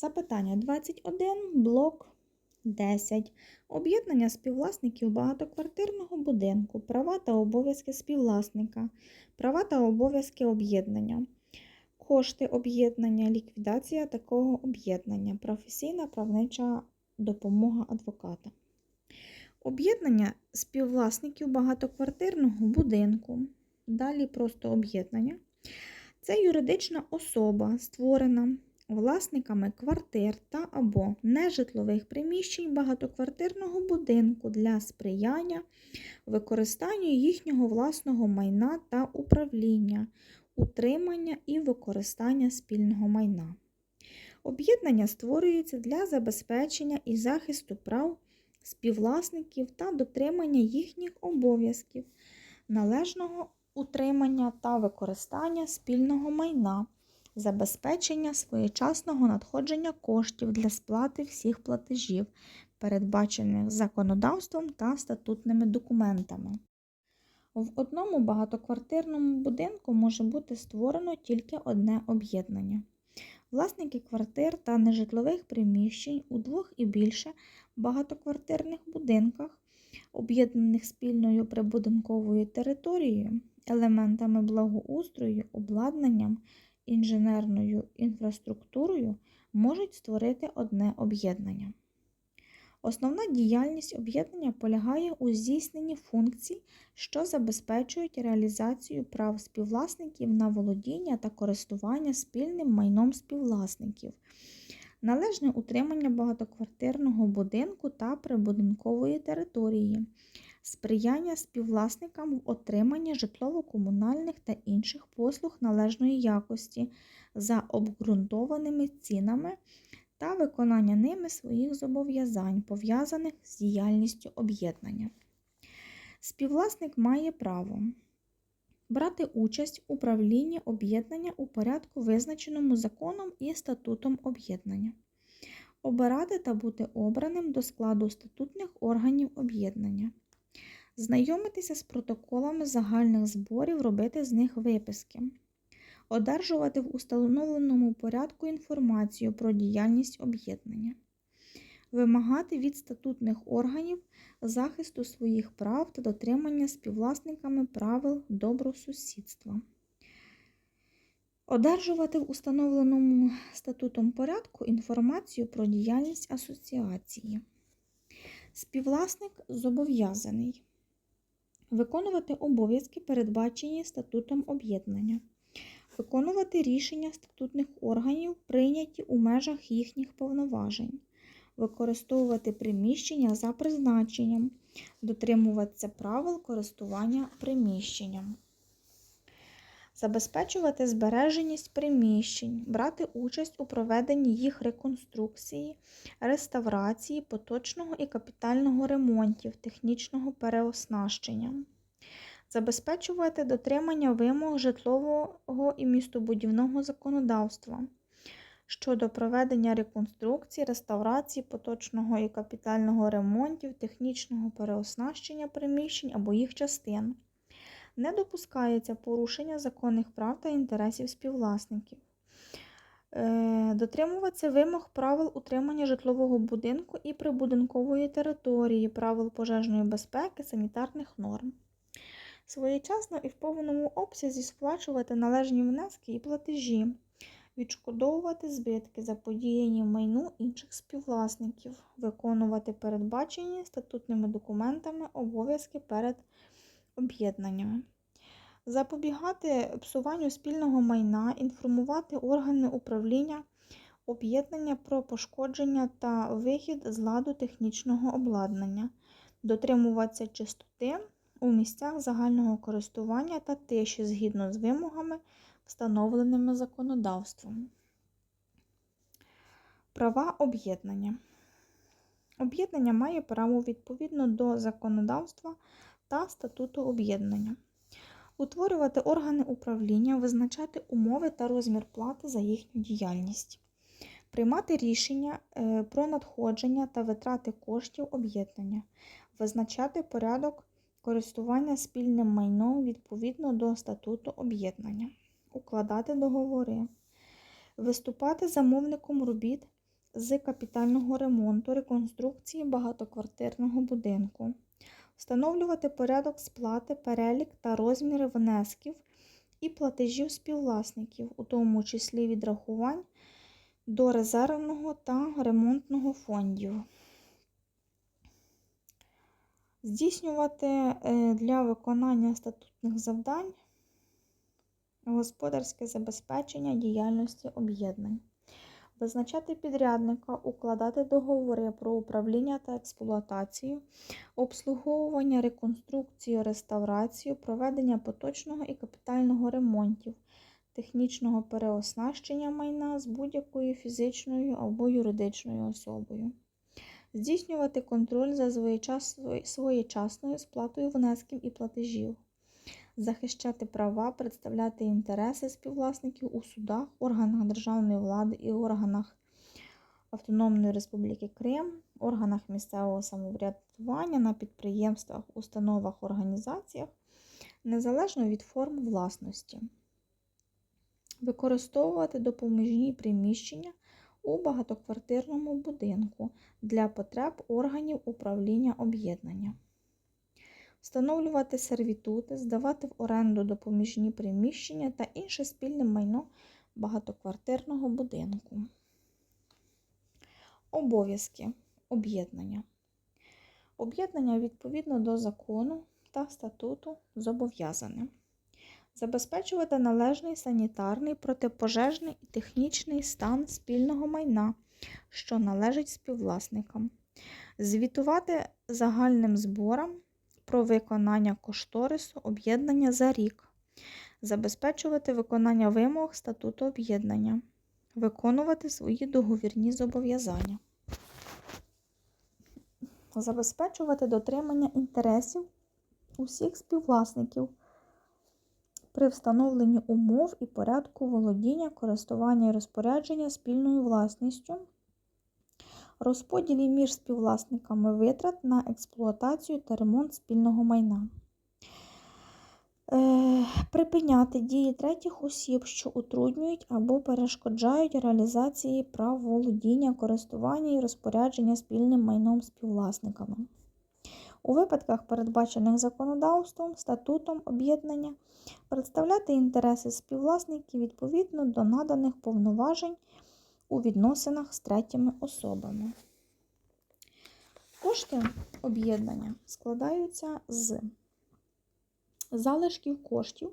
Запитання 21, блок 10. Об'єднання співвласників багатоквартирного будинку. Права та обов'язки співвласника. Права та обов'язки об'єднання. Кошти об'єднання, ліквідація такого об'єднання, професійна правнича допомога адвоката. Об'єднання співвласників багатоквартирного будинку. Далі просто об'єднання. Це юридична особа, створена власниками квартир та або нежитлових приміщень багатоквартирного будинку для сприяння використанню їхнього власного майна та управління, утримання і використання спільного майна. Об'єднання створюється для забезпечення і захисту прав співвласників та дотримання їхніх обов'язків, належного утримання та використання спільного майна, забезпечення своєчасного надходження коштів для сплати всіх платежів, передбачених законодавством та статутними документами. В одному багатоквартирному будинку може бути створено тільки одне об'єднання. Власники квартир та нежитлових приміщень у двох і більше багатоквартирних будинках, об'єднаних спільною прибудинковою територією, елементами благоустрою, обладнанням, інженерною інфраструктурою, можуть створити одне об'єднання. Основна діяльність об'єднання полягає у здійсненні функцій, що забезпечують реалізацію прав співвласників на володіння та користування спільним майном співвласників, належне утримання багатоквартирного будинку та прибудинкової території, сприяння співвласникам в отриманні житлово-комунальних та інших послуг належної якості за обґрунтованими цінами та виконання ними своїх зобов'язань, пов'язаних з діяльністю об'єднання. Співвласник має право брати участь у управлінні об'єднання у порядку, визначеному законом і статутом об'єднання, обирати та бути обраним до складу статутних органів об'єднання, знайомитися з протоколами загальних зборів, робити з них виписки одержувати в установленому порядку інформацію про діяльність об'єднання, вимагати від статутних органів захисту своїх прав та дотримання співвласниками правил добросусідства. Одержувати в установленому статутом порядку інформацію про діяльність асоціації. Співвласник зобов'язаний виконувати обов'язки, передбачені статутом об'єднання. Виконувати рішення статутних органів, прийняті у межах їхніх повноважень, використовувати приміщення за призначенням, дотримуватися правил користування приміщенням. Забезпечувати збереженість приміщень, брати участь у проведенні їх реконструкції, реставрації, поточного і капітального ремонтів, технічного переоснащення забезпечувати дотримання вимог житлового і містобудівного законодавства щодо проведення реконструкції, реставрації, поточного і капітального ремонтів, технічного переоснащення приміщень або їх частин. Не допускається порушення законних прав та інтересів співвласників. Е, дотримуватися вимог правил утримання житлового будинку і прибудинкової території, правил пожежної безпеки, санітарних норм. Своєчасно і в повному обсязі сплачувати належні внески і платежі, відшкодовувати збитки, заподіяні майну інших співвласників, виконувати передбачені статутними документами обов'язки перед об'єднаннями. Запобігати псуванню спільного майна, інформувати органи управління об'єднання про пошкодження та вихід з ладу технічного обладнання, дотримуватися чистоти у місцях загального користування та тиші згідно з вимогами, встановленими законодавством. Права об'єднання. Об'єднання має право відповідно до законодавства та статуту об'єднання. Утворювати органи управління, визначати умови та розмір плати за їхню діяльність, приймати рішення е, про надходження та витрати коштів об'єднання, визначати порядок користування спільним майном відповідно до статуту об'єднання, укладати договори, виступати замовником робіт з капітального ремонту, реконструкції багатоквартирного будинку, встановлювати порядок сплати, перелік та розміри внесків і платежів співвласників, у тому числі відрахувань до резервного та ремонтного фондів. Здійснювати е, для виконання статутних завдань господарське забезпечення діяльності об'єднань, визначати підрядника, укладати договори про управління та експлуатацію, обслуговування, реконструкцію, реставрацію, проведення поточного і капітального ремонтів, технічного переоснащення майна з будь-якою фізичною або юридичною особою. Здійснювати контроль за своєчасною сплатою внесків і платежів, захищати права, представляти інтереси співвласників у судах, органах державної влади і органах Автономної Республіки Крим, органах місцевого самоврядування на підприємствах, установах, організаціях, незалежно від форм власності, використовувати допоміжні приміщення у багатоквартирному будинку для потреб органів управління об'єднання. Встановлювати сервітути, здавати в оренду допоміжні приміщення та інше спільне майно багатоквартирного будинку. Обов'язки об'єднання. Об'єднання відповідно до закону та статуту зобов'язане забезпечувати належний санітарний, протипожежний і технічний стан спільного майна, що належить співвласникам, звітувати загальним зборам про виконання кошторису об'єднання за рік, забезпечувати виконання вимог статуту об'єднання, виконувати свої договірні зобов'язання, забезпечувати дотримання інтересів усіх співвласників при встановленні умов і порядку володіння, користування і розпорядження спільною власністю, розподілі між співвласниками витрат на експлуатацію та ремонт спільного майна. Е, Припиняти дії третіх осіб, що утруднюють або перешкоджають реалізації прав володіння, користування і розпорядження спільним майном співвласниками. У випадках, передбачених законодавством, статутом об'єднання, представляти інтереси співвласників відповідно до наданих повноважень у відносинах з третіми особами. Кошти об'єднання складаються з залишків коштів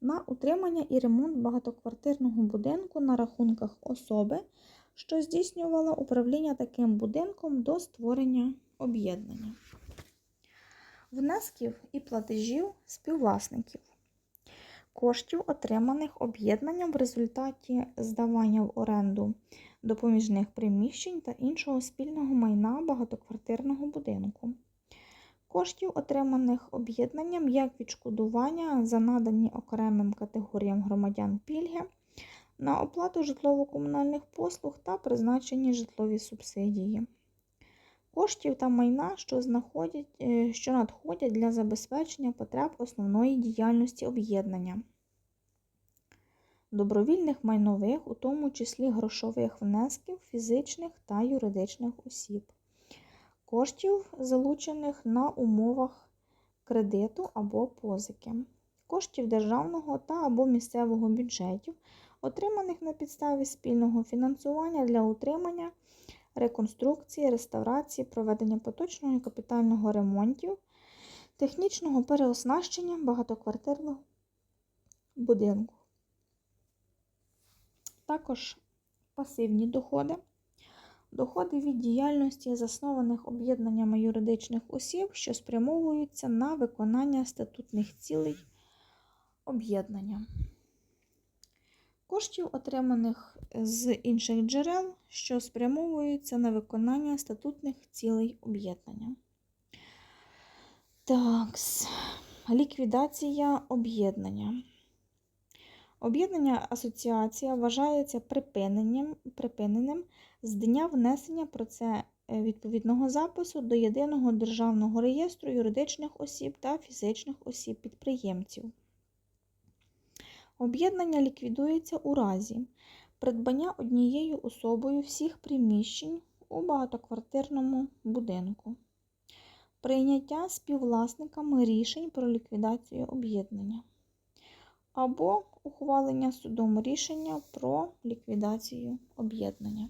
на утримання і ремонт багатоквартирного будинку на рахунках особи, що здійснювала управління таким будинком до створення об'єднання внесків і платежів співвласників, коштів, отриманих об'єднанням в результаті здавання в оренду допоміжних приміщень та іншого спільного майна багатоквартирного будинку, коштів, отриманих об'єднанням як відшкодування за надані окремим категоріям громадян пільги. На оплату житлово-комунальних послуг та призначені житлові субсидії коштів та майна, що, знаходять, е, що надходять для забезпечення потреб основної діяльності об'єднання, добровільних майнових, у тому числі грошових внесків фізичних та юридичних осіб, коштів, залучених на умовах кредиту або позики, коштів державного та або місцевого бюджетів, отриманих на підставі спільного фінансування для утримання реконструкції, реставрації, проведення поточного і капітального ремонтів, технічного переоснащення багатоквартирного будинку. Також пасивні доходи. Доходи від діяльності, заснованих об'єднаннями юридичних осіб, що спрямовуються на виконання статутних цілей об'єднання коштів, отриманих з інших джерел, що спрямовуються на виконання статутних цілей об'єднання. Так, ліквідація об'єднання. Об'єднання асоціація вважається припиненням, припиненим з дня внесення про це е, відповідного запису до єдиного державного реєстру юридичних осіб та фізичних осіб підприємців. Об'єднання ліквідується у разі Придбання однією особою всіх приміщень у багатоквартирному будинку. Прийняття співвласниками рішень про ліквідацію об'єднання. Або ухвалення судом рішення про ліквідацію об'єднання.